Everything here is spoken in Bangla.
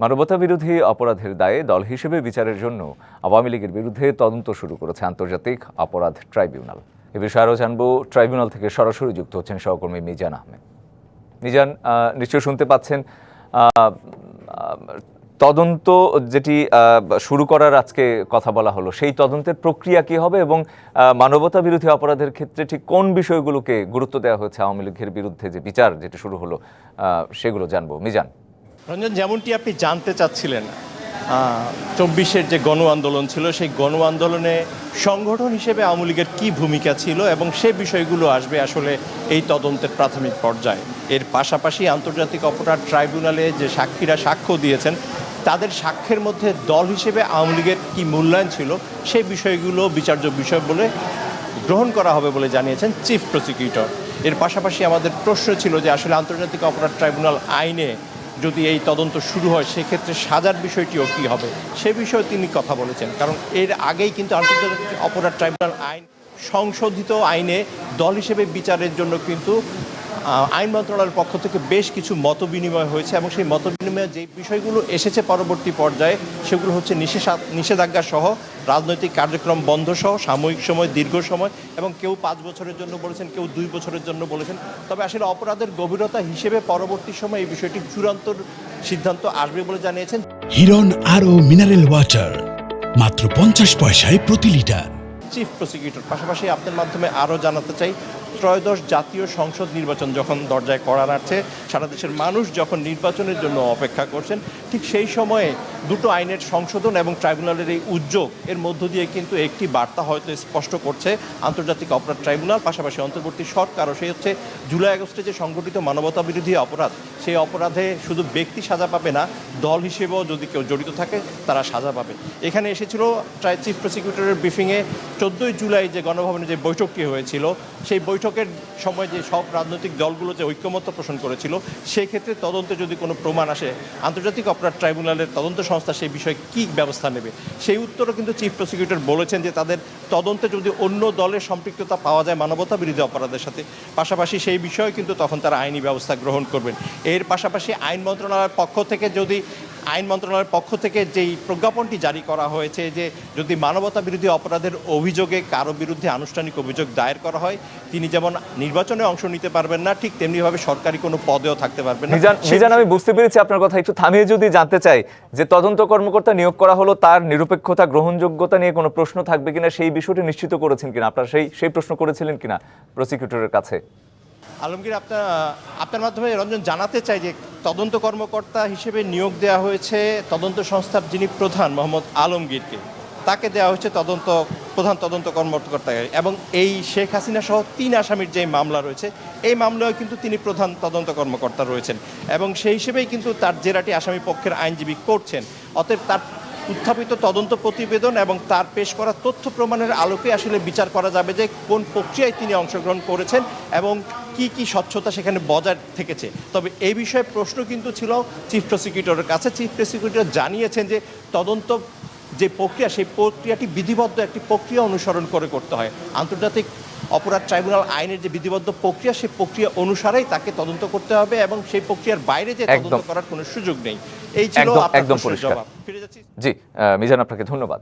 মানবতা বিরোধী অপরাধের দায়ে দল হিসেবে বিচারের জন্য আওয়ামী লীগের বিরুদ্ধে তদন্ত শুরু করেছে আন্তর্জাতিক অপরাধ ট্রাইব্যুনাল। এ বিষয়ে আরও জানব, ট্রাইব্যুনাল থেকে সরাসরি যুক্ত হচ্ছেন সহকর্মী মিজান আহমেদ। মিজান নিশ্চয় শুনতে পাচ্ছেন তদন্ত যেটি শুরু করার আজকে কথা বলা হলো, সেই তদন্তের প্রক্রিয়া কি হবে এবং মানবতা বিরোধী অপরাধের ক্ষেত্রে ঠিক কোন বিষয়গুলোকে গুরুত্ব দেওয়া হয়েছে আওয়ামী লীগের বিরুদ্ধে যে বিচার যেটি শুরু হলো সেগুলো জানব। মিজান। রঞ্জন, যেমনটি আপনি জানতে চাচ্ছিলেন চব্বিশের যে গণ আন্দোলন ছিল, সেই গণ আন্দোলনে সংগঠন হিসেবে আওয়ামী লীগের কী ভূমিকা ছিল এবং সে বিষয়গুলো আসবে আসলে এই তদন্তের প্রাথমিক পর্যায়ে। এর পাশাপাশি আন্তর্জাতিক অপরাধ ট্রাইব্যুনালে যে সাক্ষীরা সাক্ষ্য দিয়েছেন, তাদের সাক্ষ্যের মধ্যে দল হিসেবে আওয়ামী লীগের কী মূল্যায়ন ছিল সেই বিষয়গুলো বিচার্য বিষয় বলে গ্রহণ করা হবে বলে জানিয়েছেন চিফ প্রসিকিউটর। এর পাশাপাশি আমাদের প্রশ্ন ছিল যে আসলে আন্তর্জাতিক অপরাধ ট্রাইব্যুনাল আইনে যদি এই তদন্ত শুরু হয়, সেক্ষেত্রে সাজার বিষয়টিও কী হবে? সে বিষয়ে তিনি কথা বলেছেন। কারণ এর আগেই কিন্তু আন্তর্জাতিক অপরাধ ট্রাইব্যুনাল আইন, সংশোধিত আইনে দল হিসেবে বিচারের জন্য কিন্তু আইন মন্ত্রণালয়ের পক্ষ থেকে বেশ কিছু মত বিনিময় হয়েছে এবং সেই মত বিনিময়ে যে বিষয়গুলো এসেছে পরবর্তী পর্যায়ে সেগুলো হচ্ছে নিষেধা নিষেধাজ্ঞা সহ রাজনৈতিক কার্যক্রম বন্ধ সহ সাময়িক সময় দীর্ঘ সময় এবং কেউ পাঁচ বছরের জন্য বলেছেন কেউ দুই বছরের জন্য বলেছেন। তবে আসলে অপরাধের গভীরতা হিসেবে পরবর্তী সময় এই বিষয়টি চূড়ান্ত সিদ্ধান্ত আসবে বলে জানিয়েছেন। হিরন আরও মিনারেল ওয়াটার মাত্র পঞ্চাশ পয়সায় প্রতি লিটার। চিফ প্রসিকিউটর পাশাপাশি আপনার মাধ্যমে আরও জানাতে চাই ত্রয়োদশ জাতীয় সংসদ নির্বাচন যখন দরজায় করা নাড়ছে, সারা দেশের মানুষ যখন নির্বাচনের জন্য অপেক্ষা করছেন, ঠিক সেই সময়ে দুটো আইনের সংশোধন এবং ট্রাইব্যুনালের এই উদ্যোগ, এর মধ্য দিয়ে কিন্তু একটি বার্তা হয়তো স্পষ্ট করছে আন্তর্জাতিক অপরাধ ট্রাইব্যুনাল, পাশাপাশি অন্তর্বর্তী সরকারও সেই হচ্ছে জুলাই আগস্টে যে সংগঠিত মানবতা বিরোধী অপরাধ, সেই অপরাধে শুধু ব্যক্তি সাজা পাবে না, দল হিসেবেও যদি কেউ জড়িত থাকে, তারা সাজা পাবে। এখানে এসেছিল ট্রাই, চিফ প্রসিকিউটরের ব্রিফিংয়ে চোদ্দোই জুলাই যে গণভবনে যে বৈঠকটি হয়েছিল, সেই বৈঠকের সময় যে সব রাজনৈতিক দলগুলো যে ঐক্যমত্য পোষণ করেছিল, সেই ক্ষেত্রে তদন্তে যদি কোনো প্রমাণ আসে, আন্তর্জাতিক অপরাধ ট্রাইব্যুনালের তদন্ত সংস্থা সেই বিষয়ে কী ব্যবস্থা নেবে? সেই উত্তরও কিন্তু চিফ প্রসিকিউটর বলেছেন যে তাদের তদন্তে যদি অন্য দলের সম্পৃক্ততা পাওয়া যায় মানবতা বিরোধী অপরাধের সাথে, পাশাপাশি সেই বিষয়ে কিন্তু তখন তারা আইনি ব্যবস্থা গ্রহণ করবেন। এর পাশাপাশি আইন মন্ত্রণালয়ের পক্ষ থেকে যদি আইন মন্ত্রণালয়ের পক্ষ থেকে যেই প্রজ্ঞাপনটি জারি করা হয়েছে যে যদি মানবতা বিরোধী অপরাধের অভিযোগে কারও বিরুদ্ধে আনুষ্ঠানিক অভিযোগ দায়ের করা হয়, তিনি যেমন নির্বাচনে অংশ নিতে পারবেন না, ঠিক তেমনিভাবে সরকারি কোনো পদেও থাকতে পারবেন না। আমি বুঝতে পেরেছি আপনার কথা। একটু থামিয়ে যদি জানতে চাই যে তদন্ত কর্মকর্তা নিয়োগ করা হলো তার নিরপেক্ষতা, গ্রহণযোগ্যতা নিয়ে কোনো প্রশ্ন থাকবে কিনা, সেই বিষয়টি নিশ্চিত করেছেন কিনা? আপনারা সেই সেই প্রশ্ন করেছিলেন কিনা প্রসিকিউটরের কাছে? আলমগীর, আপনার আপনার মাধ্যমে রঞ্জন জানাতে চাই যে তদন্ত কর্মকর্তা হিসেবে নিয়োগ দেওয়া হয়েছে তদন্ত সংস্থার যিনি প্রধান মোহাম্মদ আলমগীরকে। তাকে দেওয়া হয়েছে তদন্ত, প্রধান তদন্ত কর্মকর্তা। এবং এই শেখ হাসিনা সহ তিন আসামির যে মামলা রয়েছে, এই মামলায় কিন্তু তিনি প্রধান তদন্ত কর্মকর্তা রয়েছেন। এবং সেই হিসেবেই কিন্তু তার জেরাটি আসামি পক্ষের আইনজীবী করছেন। অতএব তার উত্থাপিত তদন্ত প্রতিবেদন এবং তার পেশ করা তথ্য প্রমাণের আলোকে আসলে বিচার করা যাবে যে কোন প্রক্রিয়ায় তিনি অংশগ্রহণ করেছেন এবং কি কি স্বচ্ছতা সেখানে বজায় থেকেছে? তবে এই বিষয়ে প্রশ্ন কিন্তু ছিল চিফ প্রসিকিউটরের কাছে। চিফ প্রসিকিউটর জানিয়েছেন যে তদন্ত যে প্রক্রিয়া সেই প্রক্রিয়াটি বিধিবদ্ধ একটি প্রক্রিয়া অনুসরণ করে করতে হয়। আন্তর্জাতিক অপরাধ ট্রাইব্যুনাল আইনের যে বিধিবদ্ধ প্রক্রিয়া সেই প্রক্রিয়া অনুসারেই তাকে তদন্ত করতে হবে এবং সেই প্রক্রিয়ার বাইরে যে তদন্ত করার কোনো সুযোগ নেই। এই ছিল একদম- আপনার পরিষ্কার। জবাব। ফিরে যাচ্ছি। জি মিজান আপনাকে ধন্যবাদ।